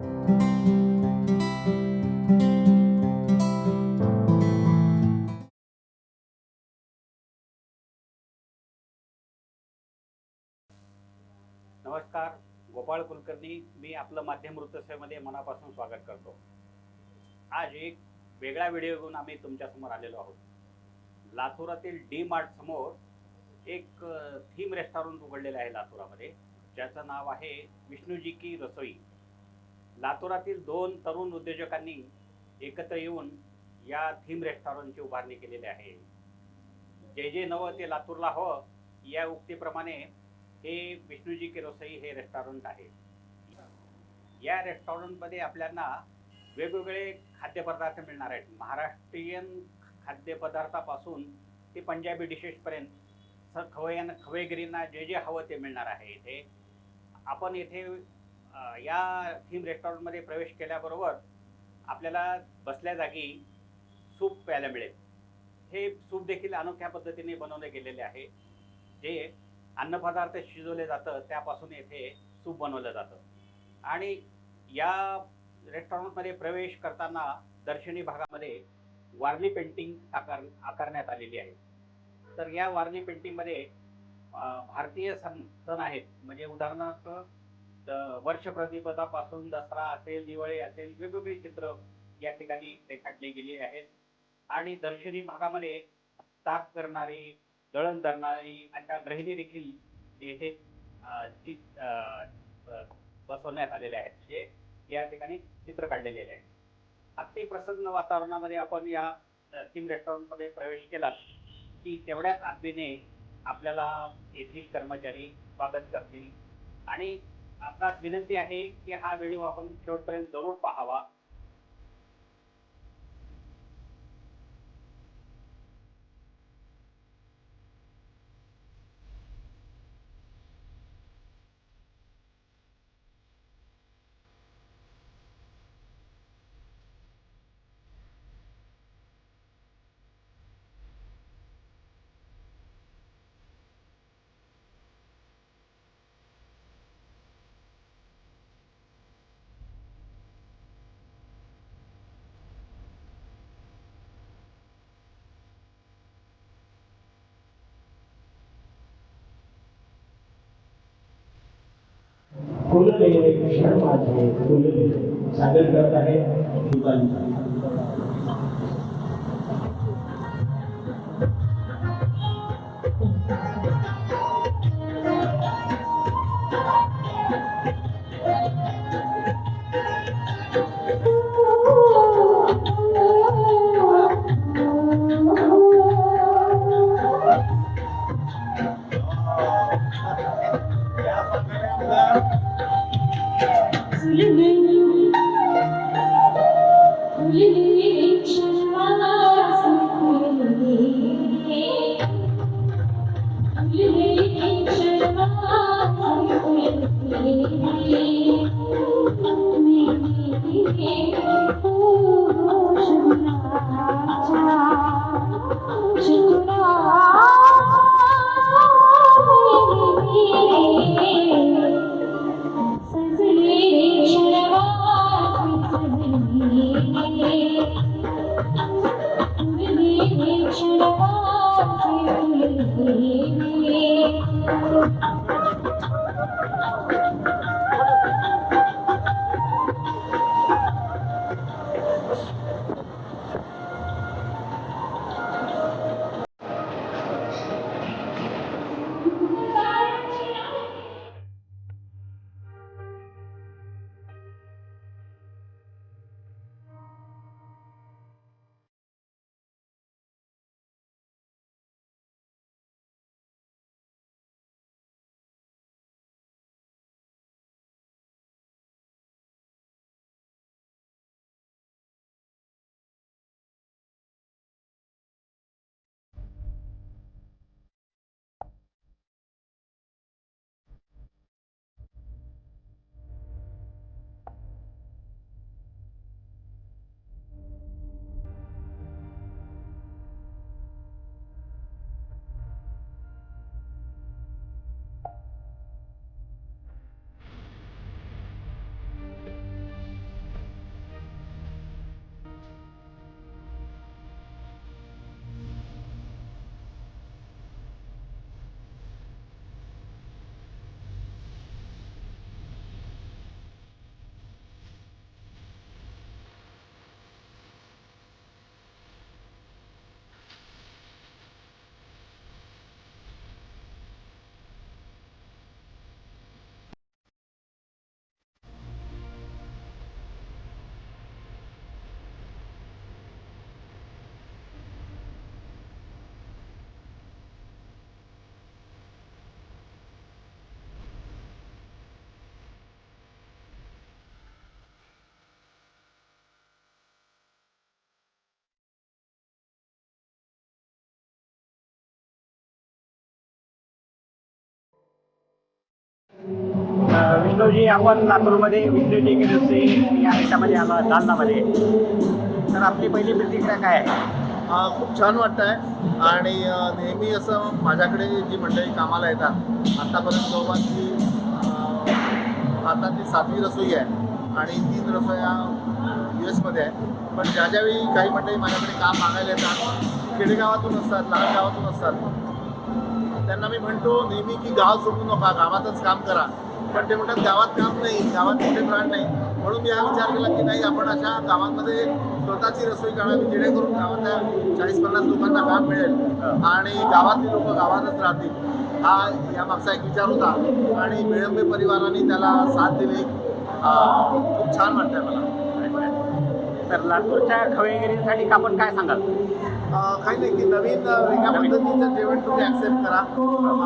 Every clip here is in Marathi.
नमस्कार गोपाळ कुलकर्णी. मी आपलं माध्यम वृत्तसेवेमध्ये मनापासून स्वागत करतो. आज एक वेगळा व्हिडिओ घेऊन आम्ही तुमच्यासमोर आलेलो आहोत. लातूरातील डी मार्ट समोर एक थीम रेस्टॉरंट उघडलेलं आहे लातूरामध्ये. ज्याचं नाव आहे विष्णूजी की रसोई. लातूरातील दोन तरुण उद्योजकांनी एकत्र येऊन या थीम रेस्टॉरंटची उभारणी केलेली आहे. जे जे नवं ते लातूरला हवं या उक्तीप्रमाणे हे विष्णूजी की रसोई हे रेस्टॉरंट आहे. या रेस्टॉरंटमध्ये आपल्याला वेगवेगळे खाद्यपदार्थ मिळणार आहेत. महाराष्ट्रीयन खाद्यपदार्थापासून ते पंजाबी डिशेसपर्यंत सर खवय्यांना खवेगिरींना जे जे हवं ते मिळणार आहे. इथे आपण येथे या थीम रेस्टॉरंटमध्ये प्रवेश केल्याबरोबर आपल्याला बसल्या जागी सूप प्यायला मिळेल. हे सूप देखील अनोख्या पद्धतीने बनवले गेलेले आहे. जे अन्नपदार्थ शिजवले जातं त्यापासून येथे सूप बनवलं जातं. आणि या रेस्टॉरंटमध्ये प्रवेश करताना दर्शनी भागामध्ये वारली पेंटिंग आकार आकारण्यात आलेली आहे. तर या वारली पेंटिंगमध्ये भारतीय सण सण आहेत. म्हणजे उदाहरणार्थ वर्ष प्रतिपदापासून दसरा असेल दिवाळी असेल वेगवेगळी चित्र या ठिकाणी रेखाटली गेली आहेत. आणि दर्शनी भागामध्ये ताक करणारी दळण धरणारी अशा गृहिणी देखील येथे बसवण्यात आलेले आहेत. जे या ठिकाणी चित्र काढलेले आहे अगदी प्रसन्न वातावरणामध्ये आपण या थीम रेस्टॉरंटमध्ये प्रवेश केला की तेवढ्याच आत्मीने आपल्याला येथील कर्मचारी स्वागत करतील. आणि आपणास विनंती आहे की हा व्हिडिओ आपण शेवटपर्यंत जरूर पाहावा. फुलले क्षण माझे फुलले सादर करत आहे. विष्णूजी आपण लातूरमध्ये विष्णूजी गिरसे या ह्याच्यामध्ये आलो दालनामध्ये तर आपली पहिली प्रतिक्रिया काय आहे? खूप छान वाटतं आहे आणि नेहमी असं माझ्याकडे जी मंडळी कामाला येतात आत्तापर्यंत जवळपास ती आता ती सातवी रसोई आहे आणि तीन रसोया यू एसमध्ये आहे. पण ज्या ज्यावेळी काही मंडळी माझ्याकडे काम मागायला येतात खेडेगावातून असतात लहान गावातून असतात त्यांना मी म्हणतो नेहमी की गाव सोडू नका गावातच काम करा. पण ते म्हणतात गावात काम नाही गावात कुठे प्राण नाही. म्हणून मी हा विचार केला की नाही आपण अशा गावांमध्ये स्वतःची रसोई काढावी जेणेकरून गावातल्या चाळीस पन्नास लोकांना काम मिळेल. आणि गावातली लोक गावातच राहतील. हा या मागचा एक विचार होता. आणि मिळंबे परिवाराने त्याला साथ दिली. खूप छान वाटतंय मला. तर लातूरच्या खवेगिरीसाठी आपण काय सांगाल? काही नाही की नवीन वेगळ्या पद्धतीचं जेवण तुम्ही ॲक्सेप्ट करा.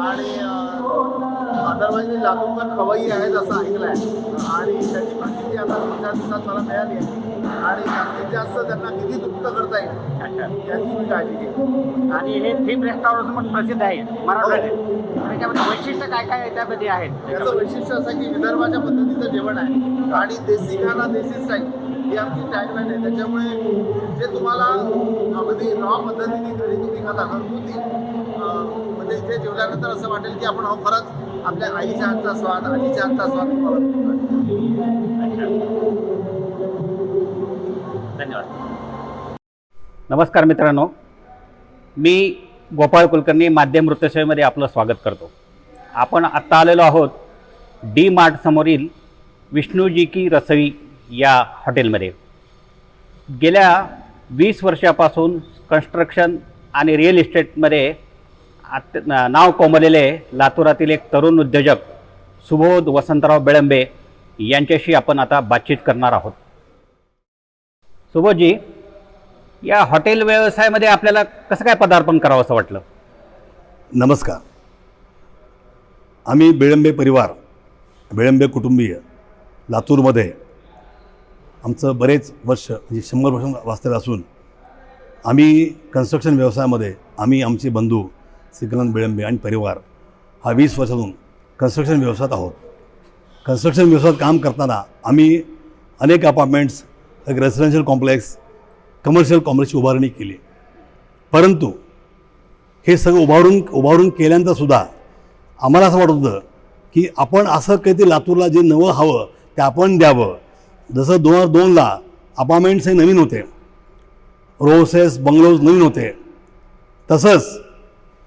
आणि अदरवाईज लातूरकर खवई आहेत असं ऐकलं आहे आणि त्याची माहिती आता दोन चार दिवसात मला मिळाली आहे. आणि जास्तीत जास्त त्यांना किती तृप्त करता येईल याची मी काळजी घेईन आणि हे थीम रेस्टॉरंट पण प्रसिद्ध आहे मराठवाड्यात त्याच्यामध्ये वैशिष्ट्य काय काय त्यामध्ये आहेत याचं वैशिष्ट्य असं की विदर्भाच्या पद्धतीचं जेवण आहे. आणि देसी खाना देसी स्टाईल ही आमची टॅगलाईन आहे. त्याच्यामुळे जे तुम्हाला अगदी रॉ पद्धतीने घरी तुम्ही खाता घरगुती म्हणजे इथे जेवल्यानंतर असं वाटेल की आपण अहो खरंच आपल्या आईच्या हातचा स्वाद आजीच्या हातचा स्वाद तुम्हाला. धन्यवाद. नमस्कार मित्रांनो. मी गोपाळ कुलकर्णी माध्यम वृत्तसेवेमध्ये आपलं स्वागत करतो. आपण आत्ता आलेलो आहोत डी मार्ट समोरील विष्णूजी की रसोई या हॉटेलमध्ये. गेल्या वीस वर्षापासून कन्स्ट्रक्शन आणि रिअल इस्टेटमध्ये आत नाव कोंबलेले लातूरातील एक तरुण उद्योजक सुबोध वसंतराव बेळंबे यांच्याशी आपण आता बातचीत करणार आहोत. सुबोधजी या हॉटेल व्यवसायामध्ये आपल्याला कसं काय पदार्पण करावं असं वाटलं? नमस्कार. आम्ही बेळंबे परिवार बेळंबे कुटुंबीय लातूरमध्ये आमचं बरेच वर्ष म्हणजे शंभर वर्ष वास्तव्य असून आम्ही कन्स्ट्रक्शन व्यवसायामध्ये आम्ही आमचे बंधू श्रीकांत बिळंबे आणि परिवार हा वीस वर्षातून कन्स्ट्रक्शन व्यवसायात आहोत. कन्स्ट्रक्शन व्यवसायात काम करताना आम्ही अनेक अपार्टमेंट्स एक रेसिडेन्शियल कॉम्प्लेक्स कमर्शियल कॉम्प्लेक्सची उभारणी केली. परंतु हे सगळं उभारून उभारून केल्यानंतर सुद्धा आम्हाला असं वाटत होतं की आपण असं काहीतरी लातूरला जे नवं हवं ते आपण द्यावं. जसं दोन हजार दोनला अपार्टमेंट्स हे नवीन होते. रोसेस बंगलोज नवीन होते. तसंच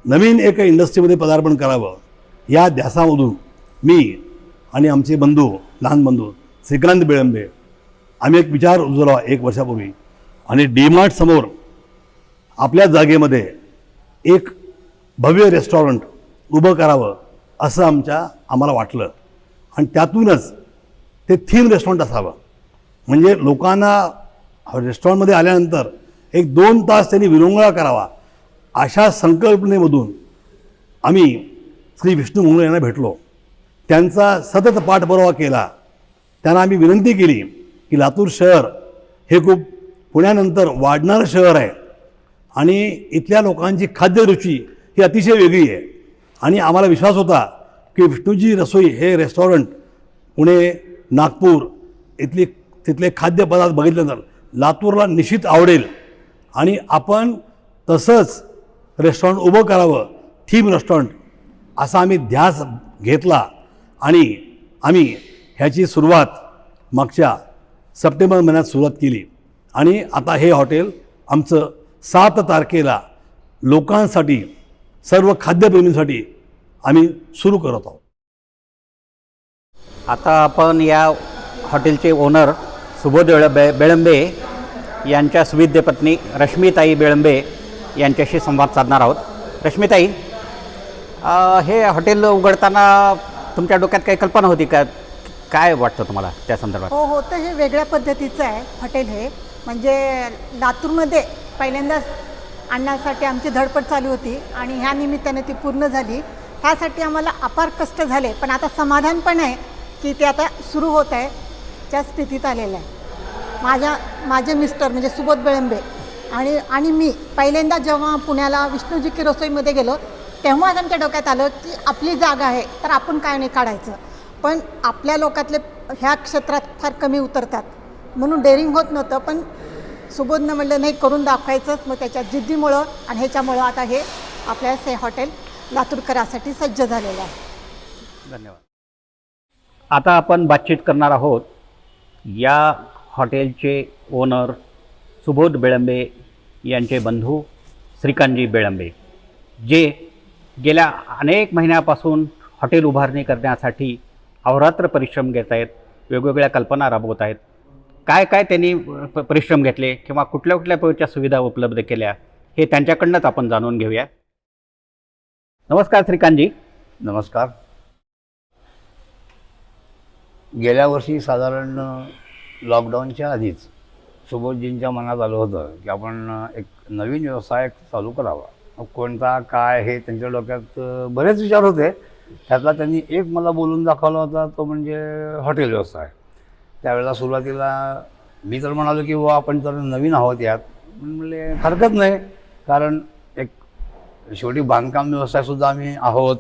नवीन एका इंडस्ट्रीमध्ये पदार्पण करावं या ध्यासामधून मी आणि आमचे बंधू लहान बंधू श्रीकांत बेळंबे आम्ही एक विचार उजवला एक वर्षापूर्वी. आणि डीमार्ट समोर आपल्या जागेमध्ये एक भव्य रेस्टॉरंट उभं करावं असं आमच्या आम्हाला वाटलं. आणि त्यातूनच ते थीम रेस्टॉरंट असावं. म्हणजे लोकांना रेस्टॉरंटमध्ये आल्यानंतर एक दोन तास त्यांनी विरंगुळा करावा. अशा संकल्पनेमधून आम्ही श्री विष्णू मंगळ यांना भेटलो. त्यांचा सतत पाठपुरावा केला. त्यांना आम्ही विनंती केली की लातूर शहर हे खूप पुण्यानंतर वाढणारं शहर आहे आणि इथल्या लोकांची खाद्यरुची ही अतिशय वेगळी आहे. आणि आम्हाला विश्वास होता की विष्णूजी रसोई हे रेस्टॉरंट पुणे नागपूर इथली तिथले खाद्यपदार्थ बघितल्यानंतर लातूरला निश्चित आवडेल. आणि आपण तसंच रेस्टॉरंट उभं करावं थीम रेस्टॉरंट असा आम्ही ध्यास घेतला आणि आम्ही ह्याची सुरुवात मागच्या सप्टेंबर महिन्यात सुरुवात केली. आणि आता हे हॉटेल आमचं सात तारखेला लोकांसाठी सर्व खाद्यप्रेमींसाठी आम्ही सुरू करत आहोत. आता आपण या हॉटेलचे ओनर सुबोध बे बेळंबे यांच्या सुविद्य पत्नी रश्मीताई बेळंबे यांच्याशी संवाद साधणार आहोत. रश्मीताई हे हॉटेल उघडताना तुमच्या डोक्यात काही कल्पना होती का? काय वाटतं तुम्हाला त्या संदर्भात? हो हो तर हे वेगळ्या पद्धतीचं आहे हॉटेल हे. म्हणजे लातूरमध्ये पहिल्यांदाच आणण्यासाठी आमची धडपड चालू होती आणि ह्या निमित्ताने ती पूर्ण झाली. त्यासाठी आम्हाला अपार कष्ट झाले पण आता समाधान पण आहे की ते आता सुरू होत आहे त्या स्थितीत आलेलं आहे. माझ्या माझे मिस्टर म्हणजे सुबोध बेळंबे आणि आणि मी पहिल्यांदा जेव्हा पुण्याला विष्णूजी की रसोईमध्ये गेलो तेव्हाच आमच्या डोक्यात आलं की आपली जागा आहे तर आपण काय नाही काढायचं. पण आपल्या लोकातले ह्या क्षेत्रात फार कमी उतरतात. म्हणून डेअरिंग होत नव्हतं पण सुबोधनं म्हणलं नाही करून दाखवायचंच. मग त्याच्या जिद्दीमुळं आणि ह्याच्यामुळं आता हे आपल्या हे हॉटेल लातूरकरासाठी सज्ज झालेलं आहे. धन्यवाद. आता आपण बातचीत करणार आहोत या हॉटेलचे ओनर सुबोध बेळंबे यांचे बंधू श्रीकांतजी बेळंबे जे गेल्या अनेक महिन्यापासून हॉटेल उभारणी करण्यासाठी अहोरात्र परिश्रम घेत आहेत वेगवेगळ्या कल्पना राबवत आहेत. काय काय त्यांनी प- परिश्रम घेतले किंवा कुठल्या कुठल्या प्रकारच्या सुविधा उपलब्ध केल्या हे त्यांच्याकडनंच आपण जाणून घेऊया. नमस्कार श्रीकांतजी. नमस्कार. गेल्या वर्षी साधारण लॉकडाऊनच्या आधीच सुबोधजींच्या मनात आलं होतं की आपण एक नवीन व्यवसाय चालू करावा. मग कोणता काय हे त्यांच्या डोक्यात बरेच विचार होते. त्यातला त्यांनी एक मला बोलून दाखवला होता तो म्हणजे हॉटेल व्यवसाय. त्यावेळेला सुरुवातीला मी तर म्हणालो की वा आपण तर नवीन आहोत यात. म्हणले हरकत नाही. कारण एक शेवटी बांधकाम व्यवसायसुद्धा आम्ही आहोत.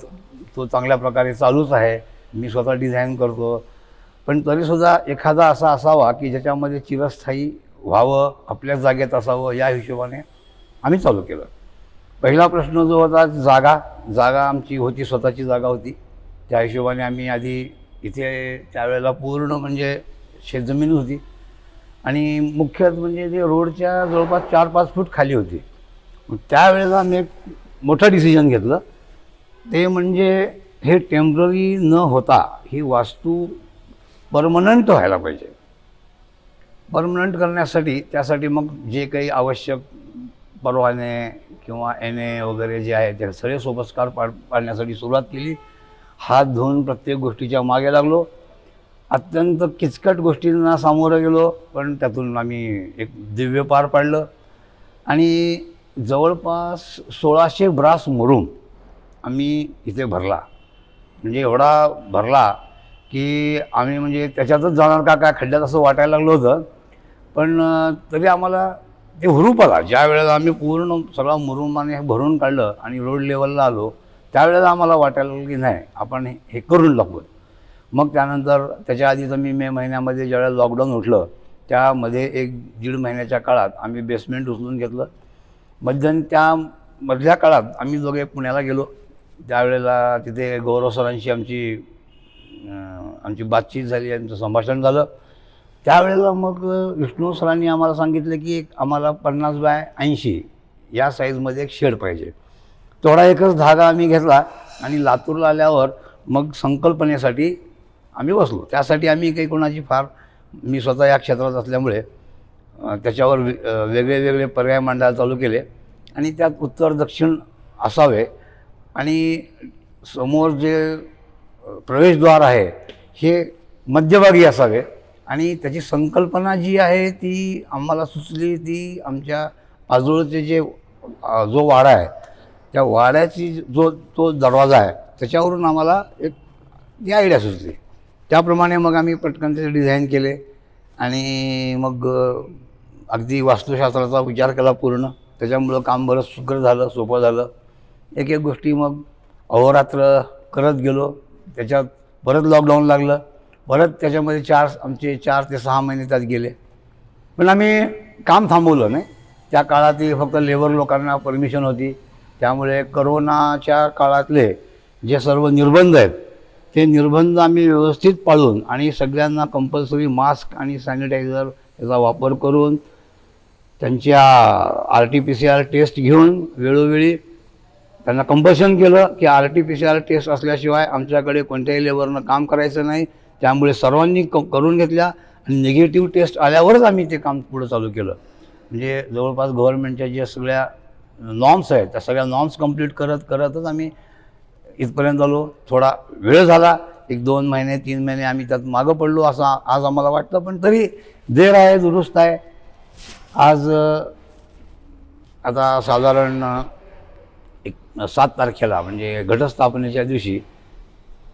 तो चांगल्या प्रकारे चालूच आहे. मी स्वतः डिझाईन करतो. पण तरीसुद्धा एखादा असा असावा की ज्याच्यामध्ये चिरस्थायी व्हावं आपल्याच जागेत असावं या हिशोबाने आम्ही चालू केलं. पहिला प्रश्न जो होता जागा. जागा आमची होती स्वतःची जागा होती. त्या हिशोबाने आम्ही आधी इथे त्यावेळेला पूर्ण म्हणजे शेतजमीन होती. आणि मुख्यत म्हणजे ते रोडच्या जवळपास चार पाच फूट खाली होती. त्यावेळेला आम्ही एक मोठं डिसिजन घेतलं. ते म्हणजे हे टेंपररी न होता ही वास्तू परमनंट व्हायला पाहिजे. परमनंट करण्यासाठी त्यासाठी मग जे काही आवश्यक परवाने किंवा एन ए वगैरे जे आहे ते सगळे सोपस्कार पाड पाडण्यासाठी सुरुवात केली. हात धुवून प्रत्येक गोष्टीच्या मागे लागलो. अत्यंत किचकट गोष्टींना सामोरं गेलो पण त्यातून आम्ही एक दिव्य पार पाडलं. आणि जवळपास सोळाशे ब्रास मरून आम्ही इथे भरला. म्हणजे एवढा भरला की आम्ही म्हणजे त्याच्यातच जाणार का काय खड्ड्यात असं वाटायला लागलं होतं. पण तरी आम्हाला ते हुरूप आला. ज्या वेळेला आम्ही पूर्ण सगळा मुरुमाने भरून काढलं आणि रोड लेवलला आलो त्यावेळेला आम्हाला वाटायला लागलं की नाही आपण हे- करून लागू मग त्यानंतर त्याच्या आधी तर मी मे महिन्यामध्ये ज्यावेळेला लॉकडाऊन उठलं त्यामध्ये एक दीड महिन्याच्या काळात आम्ही बेसमेंट उचलून घेतलं. मध्यन त्या मधल्या काळात आम्ही दोघे पुण्याला गेलो. त्यावेळेला तिथे गौरव सरांशी आमची आमची बातचीत झाली आमचं संभाषण झालं. त्यावेळेला मग विष्णू सरांनी आम्हाला सांगितलं की एक आम्हाला पन्नास बाय ऐंशी या साईजमध्ये एक शेड पाहिजे. तेवढा एकच धागा आम्ही घेतला आणि लातूरला आल्यावर मग संकल्पनेसाठी आम्ही बसलो. त्यासाठी आम्ही काही कोणाची फार मी स्वतः या क्षेत्रात असल्यामुळे त्याच्यावर वेगळे वेगळे पर्याय मांडायला चालू केले आणि त्यात उत्तर दक्षिण असावे आणि समोर जे प्रवेशद्वार आहे हे मध्यभागी असावे. आणि त्याची संकल्पना जी आहे ती आम्हाला सुचली ती आमच्या आजूळचे जे जो वाडा आहे त्या वाड्याची जो तो दरवाजा आहे त्याच्यावरून आम्हाला एक ती आयडिया सुचली. त्याप्रमाणे मग आम्ही पटकन त्याचे डिझाईन केले आणि मग अगदी वास्तुशास्त्राचा विचार केला पूर्ण. त्याच्यामुळं काम बरंच सुकर झालं सोपं झालं. एक एक गोष्टी मग अहोरात्र करत गेलो. त्याच्यात परत लॉकडाऊन लागलं. परत त्याच्यामध्ये चार आमचे चार ते सहा महिने त्यात गेले. पण आम्ही काम थांबवलं नाही. त्या काळातही फक्त लेबर लोकांना परमिशन होती. त्यामुळे करोनाच्या काळातले जे सर्व निर्बंध आहेत ते निर्बंध आम्ही व्यवस्थित पाळून आणि सगळ्यांना कंपल्सरी मास्क आणि सॅनिटायझर याचा वापर करून त्यांच्या R T P C R test घेऊन वेळोवेळी त्यांना कंपल्शन केलं की R T P C R test असल्याशिवाय आमच्याकडे कोणत्याही लेबरनं काम करायचं नाही. त्यामुळे सर्वांनी क करून घेतल्या आणि निगेटिव्ह टेस्ट आल्यावरच आम्ही ते काम पुढं चालू केलं. म्हणजे जवळपास गव्हर्नमेंटच्या ज्या सगळ्या नॉर्म्स आहेत त्या सगळ्या नॉर्म्स कंप्लीट करत करतच आम्ही इथपर्यंत आलो. थोडा वेळ झाला. एक दोन महिने तीन महिने आम्ही त्यात मागं पडलो असं आज आम्हाला वाटतं पण तरी देर आहे दुरुस्त आहे. आज आता साधारण एक सात तारखेला म्हणजे घटस्थापनेच्या दिवशी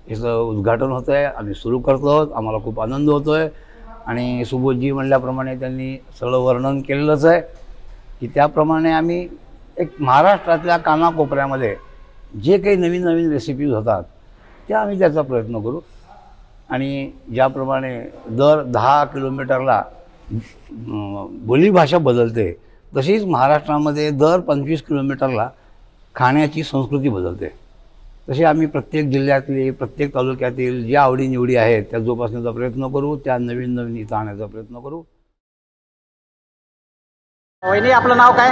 याचं उद्घाटन होतं आहे आम्ही सुरू करतो. आहोत आम्हाला खूप आनंद होतो आहे आणि सुबोधजी म्हणल्याप्रमाणे त्यांनी सगळं वर्णन केलेलंच आहे. की त्याप्रमाणे आम्ही एक महाराष्ट्रातल्या कानाकोपऱ्यामध्ये जे काही नवीन नवीन रेसिपीज होतात त्या आम्ही त्याचा प्रयत्न करू. आणि ज्याप्रमाणे दर दहा किलोमीटरला बोलीभाषा बदलते तशीच महाराष्ट्रामध्ये दर पंचवीस किलोमीटरला खाण्याची संस्कृती बदलते. तसे आम्ही प्रत्येक जिल्ह्यातले प्रत्येक तालुक्यातील ज्या आवडीनिवडी आहेत त्या जोपासण्याचा प्रयत्न करू त्या नवीन नवीन इथं आणण्याचा प्रयत्न करू. वहिनी आपलं नाव काय?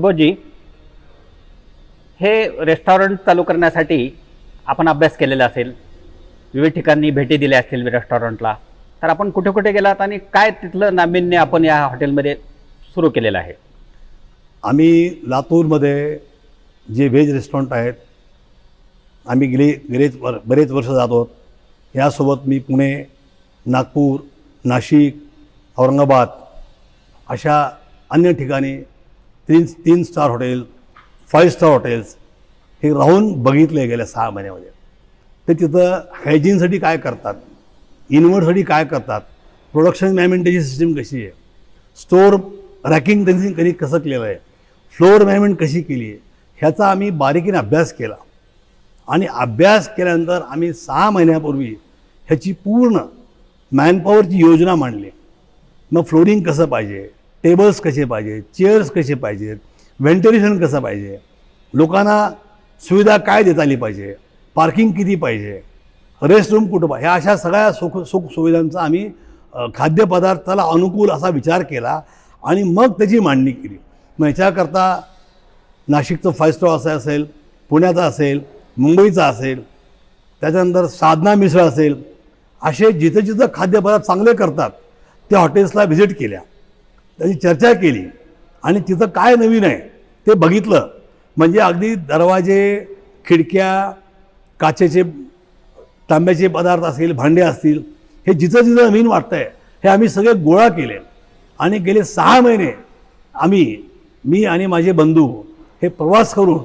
सुबोधजी हे रेस्टॉरंट चालू करण्यासाठी आपण अभ्यास केलेला असेल. विविध ठिकाणी भेटी दिल्या असतील रेस्टॉरंटला तर आपण कुठे कुठे गेलात आणि काय तिथलं नाविन्य आपण या हॉटेलमध्ये सुरू केलेलं आहे? आम्ही लातूरमध्ये जे व्हेज रेस्टॉरंट आहेत आम्ही गेले गेलेच वर बरेच वर्ष जात आहोत. यासोबत मी पुणे नागपूर नाशिक औरंगाबाद अशा अन्य ठिकाणी तीन तीन star hotel five star hotels हे राहून बघितले गेल्या सहा महिन्यामध्ये. ते तिथं हायजीनसाठी काय करतात? इन्व्हर्टसाठी काय करतात? प्रोडक्शन मॅनेजमेंटची सिस्टीम कशी आहे? स्टोअर रॅकिंग त्यांनी कधी कसं केलेलं आहे? फ्लोअर मॅनेजमेंट कशी केली आहे? ह्याचा आम्ही बारीकीने अभ्यास केला. आणि अभ्यास केल्यानंतर आम्ही सहा महिन्यापूर्वी ह्याची पूर्ण मॅनपॉवरची योजना मांडली. मग फ्लोरिंग कसं पाहिजे? टेबल्स कसे पाहिजे चेअर्स कसे पाहिजेत व्हेंटिलेशन कसं पाहिजे लोकांना सुविधा काय देता आली पाहिजे पार्किंग किती पाहिजे रेस्टरूम कुठं पाहिजे ह्या अशा सगळ्या सुख सुख सुविधांचा आम्ही खाद्यपदार्थाला अनुकूल असा विचार केला आणि मग त्याची मांडणी केली. मग ह्याच्याकरता नाशिकचं फाय स्टार असं असेल पुण्याचा असेल मुंबईचा असेल त्याच्यानंतर साधना मिसळ असेल असे जिथं जिथं खाद्यपदार्थ चांगले करतात त्या हॉटेल्सला व्हिजिट केल्या. त्याची चर्चा केली. आणि तिथं काय नवीन आहे ते बघितलं. म्हणजे अगदी दरवाजे खिडक्या काचेचे तांब्याचे पदार्थ असतील भांडे असतील हे जिथं जिथं नवीन वाटतं आहे हे आम्ही सगळे गोळा केले. आणि गेले सहा महिने आम्ही मी आणि माझे बंधू हे प्रवास करून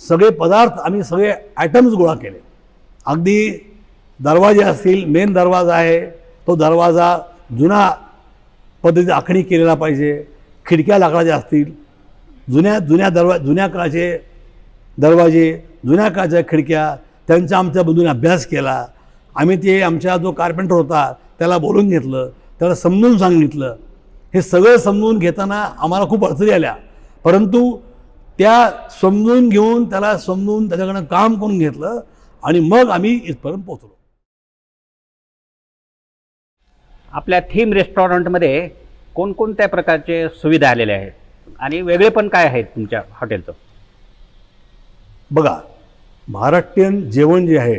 सगळे पदार्थ आम्ही सगळे ॲटम्स गोळा केले. अगदी दरवाजे असतील मेन दरवाजा आहे तो दरवाजा जुना पद्धतीने आखणी केलेला पाहिजे. खिडक्या लाकडाच्या असतील जुन्या जुन्या दरवा जुन्या काळाचे दरवाजे जुन्या काळच्या खिडक्या त्यांचा आमच्या बंधूने अभ्यास केला. आम्ही ते आमच्या जो कार्पेंटर होता त्याला बोलून घेतलं त्याला समजून सांगितलं. हे सगळं समजून घेताना आम्हाला खूप अडचणी आल्या. परंतु त्या समजून घेऊन त्याला समजून त्याच्याकडनं काम करून घेतलं आणि मग आम्ही इथपर्यंत पोचलो आपल्या थीम रेस्टॉरंटमध्ये कोणकोणत्या प्रकारचे सुविधा आलेल्या आहेत? आणि वेगळे पण काय आहेत तुमच्या हॉटेलचं? बघा महाराष्ट्रीयन जेवण जे आहे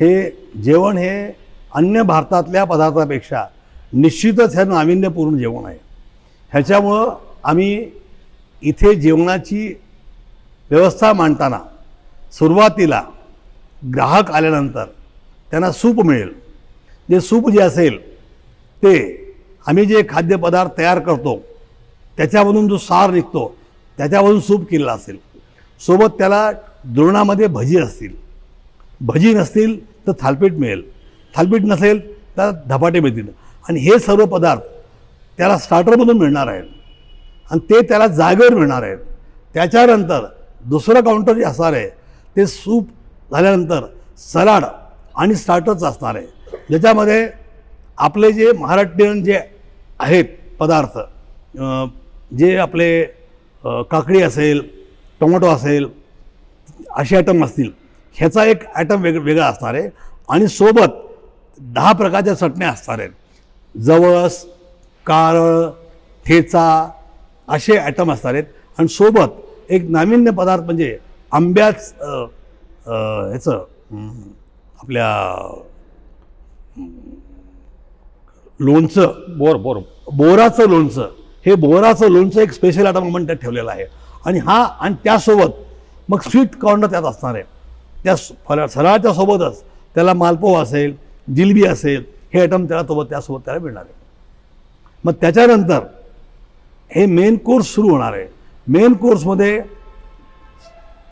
हे जेवण हे अन्य भारतातल्या पदार्थापेक्षा निश्चितच हे नाविन्यपूर्ण जेवण आहे. ह्याच्यामुळं आम्ही इथे जेवणाची व्यवस्था मांडताना सुरुवातीला ग्राहक आल्यानंतर त्यांना सूप मिळेल. जे सूप जे असेल ते आम्ही जे खाद्यपदार्थ तयार करतो त्याच्यामधून जो सार निघतो त्याच्यामधून सूप केलेला असेल. सोबत त्याला द्रोणामध्ये भजी असतील. भजी नसतील तर थालपीठ मिळेल. थालपीठ नसेल तर धपाटे मिळतील. आणि हे सर्व पदार्थ त्याला स्टार्टरमधून मिळणार आहेत. आणि ते त्याला जागेवर मिळणार आहेत. त्याच्यानंतर दुसरं काउंटर जे असणार आहे ते सूप झाल्यानंतर सलाड आणि स्टार्टरच असणार आहे. ज्याच्यामध्ये आपले जे महाराष्ट्रीयन जे आहेत पदार्थ जे आपले काकडी असेल टोमॅटो असेल असे आयटम असतील ह्याचा एक आयटम वेग वेगळा असणार आहे आणि सोबत दहा प्रकारच्या चटण्या असणार आहेत. जवस कारळ ठेचा असे आयटम असणार आहेत आणि सोबत एक नाविन्य पदार्थ म्हणजे आंब्याच ह्याचं आपल्या लोणचं. Bore bore. बोराचं लोणचं. हे बोराचं लोणचं एक स्पेशल आयटम आपण त्यात ठेवलेलं आहे. आणि हा आणि त्यासोबत मग स्वीट कॉर्नर त्यात असणार आहे. त्या स- फरा फराळाच्या सोबतच त्याला मालपोहा असेल जिलबी असेल हे आयटम त्याला सोबत त्यासोबत त्याला मिळणार आहे. मग त्याच्यानंतर हे मेन कोर्स सुरू होणार आहे. मेन कोर्समध्ये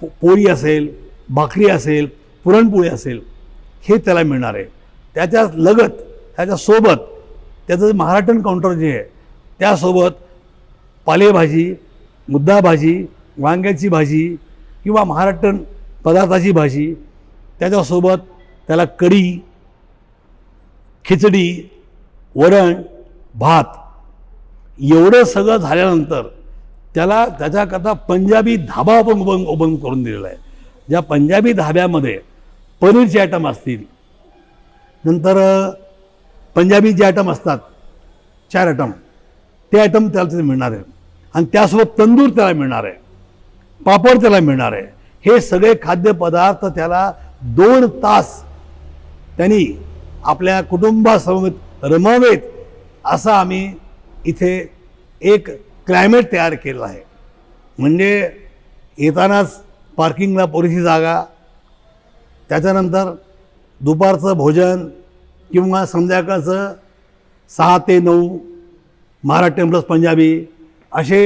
पोळी असेल भाकरी असेल पुरणपोळी असेल हे त्याला मिळणार आहे. त्याच्या लगत त्याच्यासोबत त्याचं जे महाराष्ट्रन काउंटर जे आहे त्यासोबत पालेभाजी मुद्दा भाजी वांग्याची भाजी किंवा महाराष्ट्रन पदार्थाची भाजी त्याच्यासोबत त्याला कढी खिचडी वरण भात एवढं सगळं झाल्यानंतर त्याला त्याच्याकरता पंजाबी धाबा आपण ओपन ओपन करून दिलेला आहे. ज्या पंजाबी धाब्यामध्ये पनीरचे आयटम असतील नंतर पंजाबी जे आयटम असतात चार आयटम ते आयटम त्याला तिथे मिळणार आहे. आणि त्यासोबत तंदूर त्याला मिळणार आहे. पापड त्याला मिळणार आहे. हे सगळे खाद्यपदार्थ त्याला दोन तास त्यांनी आपल्या कुटुंबासमवेत रमावेत असं आम्ही इथे एक क्लायमेट तयार केलं आहे. म्हणजे येतानाच पार्किंगला पुरेशी जागा त्याच्यानंतर दुपारचं भोजन किंवा संध्याकाळचं सहा ते नऊ महाराष्ट्रीयन प्लस पंजाबी असे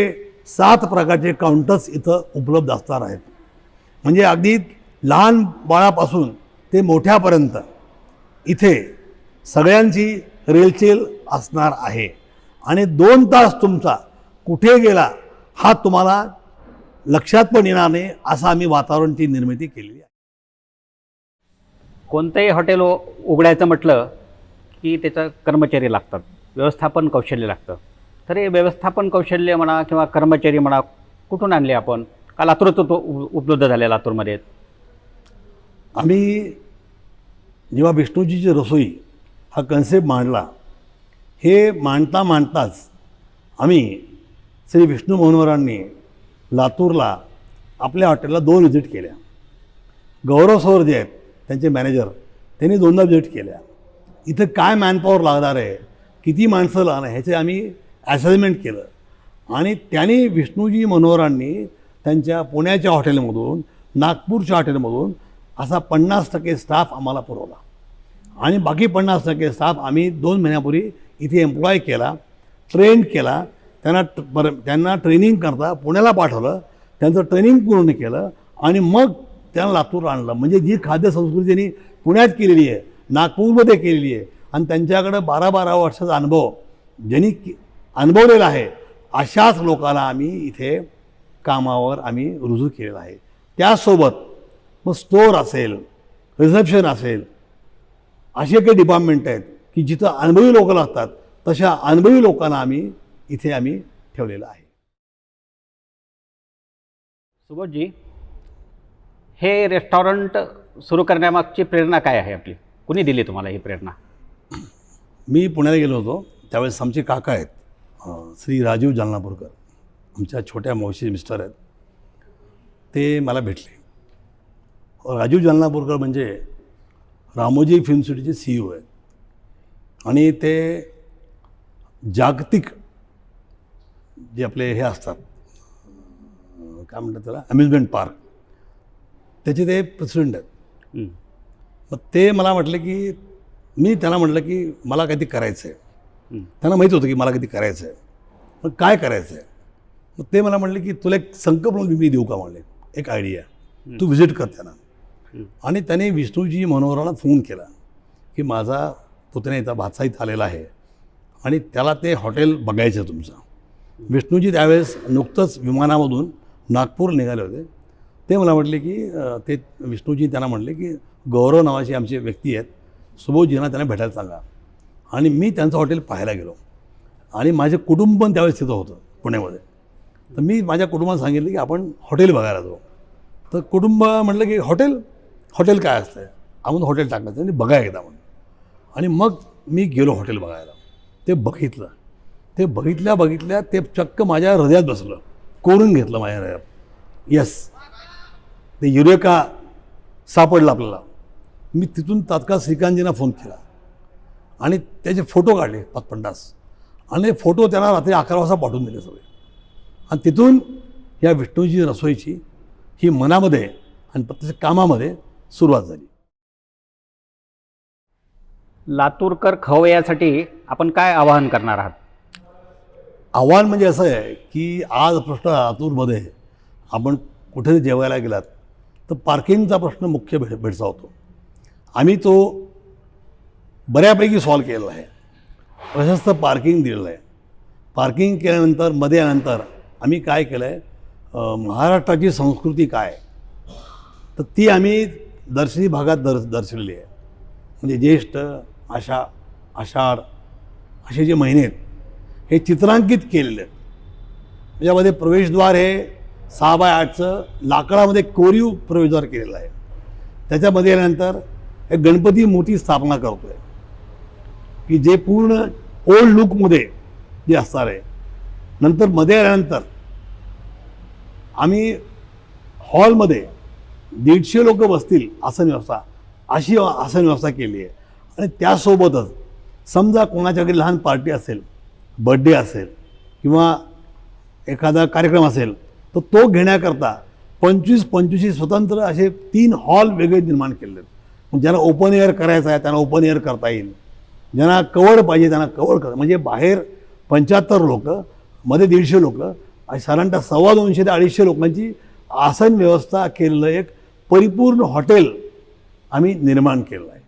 सात प्रकारचे काउंटर्स इथं उपलब्ध असणार आहेत. म्हणजे अगदी लहान बाळापासून ते मोठ्यापर्यंत इथे सगळ्यांची रेलचेल असणार आहे. आणि दोन तास तुमचा कुठे गेला हा तुम्हाला लक्षात पण येणार नाही असं आम्ही वातावरणची निर्मिती केलेली आहे. कोणतंही हॉटेल उघडायचं म्हटलं की त्याचं कर्मचारी लागतात. व्यवस्थापन कौशल्य लागतं. तर हे व्यवस्थापन कौशल्य म्हणा किंवा कर्मचारी म्हणा कुठून आणले आपण? का लातूरच तो उपलब्ध झाले लातूरमध्ये? आम्ही जेव्हा विष्णूजीची रसोई हा कन्सेप्ट मांडला हे मांडता मांडताच आम्ही श्री विष्णू मनोहरांनी लातूरला आपल्या हॉटेलला दोन व्हिजिट केल्या. गौरव सर जे आहेत त्यांचे मॅनेजर त्यांनी दोनदा विजिट केल्या. इथं काय मॅनपॉवर लागणार आहे किती माणसं लागणार ह्याचे आम्ही ॲसेसमेंट केलं. आणि त्यांनी विष्णूजी मनोहरांनी त्यांच्या पुण्याच्या हॉटेलमधून नागपूरच्या हॉटेलमधून असा पन्नास टक्के स्टाफ आम्हाला पुरवला. आणि बाकी पन्नास टक्के स्टाफ आम्ही दोन महिन्यापूर्वी इथे एम्प्लॉय केला ट्रेन केला. त्यांना पर त्यांना ट्रेनिंग करता पुण्याला पाठवलं. त्यांचं ट्रेनिंग पूर्ण केलं. आणि मग त्यांना लातूर आणलं. म्हणजे जी खाद्यसंस्कृती त्यांनी पुण्यात केलेली आहे नागपूरमध्ये केलेली आहे आणि त्यांच्याकडं बारा बारा वर्षाचा अनुभव ज्यांनी अनुभवलेला आहे अशाच लोकांना आम्ही इथे कामावर आम्ही रुजू केलेला आहे. त्यासोबत मग स्टोअर असेल रिसेप्शन असेल असे काही डिपार्टमेंट आहेत की जिथं अनुभवी लोक लागतात तशा अनुभवी लोकांना आम्ही इथे आम्ही ठेवलेलं आहे. सुबोधजी हे रेस्टॉरंट सुरू करण्यामागची प्रेरणा काय आहे आपली? कुणी दिली तुम्हाला ही प्रेरणा? मी पुण्याला गेलो होतो. त्यावेळेस आमचे काका आहेत श्री राजीव जालनापूरकर. आमच्या छोट्या मावशी मिस्टर आहेत. ते मला भेटले. राजीव जालनापूरकर म्हणजे रामोजी फिल्म सिटीचे सी ओ आहेत. आणि ते जागतिक जे आपले हे असतात काय म्हणतात त्याला? अम्युजमेंट पार्क त्याचे ते प्रेसिडेंट आहेत. हं. मग ते मला म्हटलं की मी त्यांना म्हटलं की मला काहीतरी करायचं आहे. त्यांना माहीत होतं की मला काहीतरी करायचं आहे. मग काय करायचं आहे? मग ते मला म्हटले की तुला एक संकल्प मी देऊ का म्हणले? एक आयडिया तू व्हिजिट कर त्यांना. आणि त्याने विष्णूजी मनोहराला फोन केला की माझा पुतण्या इथं भाचा इथं आलेला आहे आणि त्याला ते हॉटेल बघायचं आहे तुमचं. विष्णूजी त्यावेळेस नुकतंच विमानामधून नागपूर निघाले होते. ते मला म्हटले की ते विष्णूजी त्यांना म्हटले की गौरव नावाचे आमचे व्यक्ती आहेत सुबोधजींना त्यांना भेटायला सांगा. आणि मी त्यांचं हॉटेल पाहायला गेलो. आणि माझे कुटुंब पण त्यावेळेस तिथं होतं पुण्यामध्ये. तर मी माझ्या कुटुंबाला सांगितलं की आपण हॉटेल बघायला जाऊ. तर कुटुंब म्हटलं की हॉटेल? हॉटेल काय असतं आपण हॉटेल टाकायचं आणि बघा एकदा म्हणून. आणि मग मी गेलो हॉटेल बघायला. ते बघितलं. ते बघितल्या बघितल्या ते चक्क माझ्या हृदयात बसलं. कोरून घेतलं माझ्या हृदयात. येस ते युरेका सापडलं आपल्याला. मी तिथून तात्काळ श्रीकांतजींना फोन केला. आणि त्याचे फोटो काढले पाच पन्नास आणि फोटो त्यांना रात्री अकरा वाजता पाठवून दिले सगळे. आणि तिथून या विष्णूजी रसोईची ही मनामध्ये आणि प्रत्यक्ष कामामध्ये सुरुवात झाली. लातूरकर खवय्यासाठी आपण काय आवाहन करणार आहात? आव्हान म्हणजे असं आहे की आज प्रश्न लातूरमध्ये आपण कुठे जेवायला गेलात. तर पार्किंगचा प्रश्न मुख्य भेट होतो आम्ही तो बऱ्यापैकी सॉल्व केलेला आहे. प्रशस्त पार्किंग दिलेलं आहे. पार्किंग केल्यानंतरमध्ये आल्यानंतर आम्ही काय केलं आहे महाराष्ट्राची संस्कृती काय? तर ती आम्ही दर्शनी भागात दर दर्शवलेली आहे. म्हणजे ज्येष्ठ आषा आषाढ असे जे महिने आहेत हे चित्रांकित केलेले आहेत. त्याच्यामध्ये प्रवेशद्वार हे सहा बाय आठचं लाकडामध्ये कोरीव प्रवेशद्वार केलेलं आहे. त्याच्यामध्ये आल्यानंतर हे गणपती मोठी स्थापना करतो आहे की जे पूर्ण ओल्ड लुकमध्ये जे असणार आहे. नंतर मध्ये आल्यानंतर आम्ही हॉलमध्ये दीडशे लोक बसतील आसन व्यवस्था अशी आसन व्यवस्था केली आहे. आणि त्यासोबतच समजा कोणाच्या घरी लहान पार्टी असेल बड्डे असेल किंवा एखादा कार्यक्रम असेल तर तो घेण्याकरता पंचवीस पंचवीस स्वतंत्र असे तीन हॉल वेगळे निर्माण केले आहेत ज्यांना ओपन एअर करायचं आहे त्यांना ओपन एअर करता येईल. ज्यांना कवड पाहिजे त्यांना कवड करता म्हणजे बाहेर पंच्याहत्तर लोक मध्ये दीडशे लोक आणि साधारणतः सव्वा दोनशे ते अडीचशे लोकांची आसन व्यवस्था केलेलं एक परिपूर्ण हॉटेल आम्ही निर्माण केलं आहे.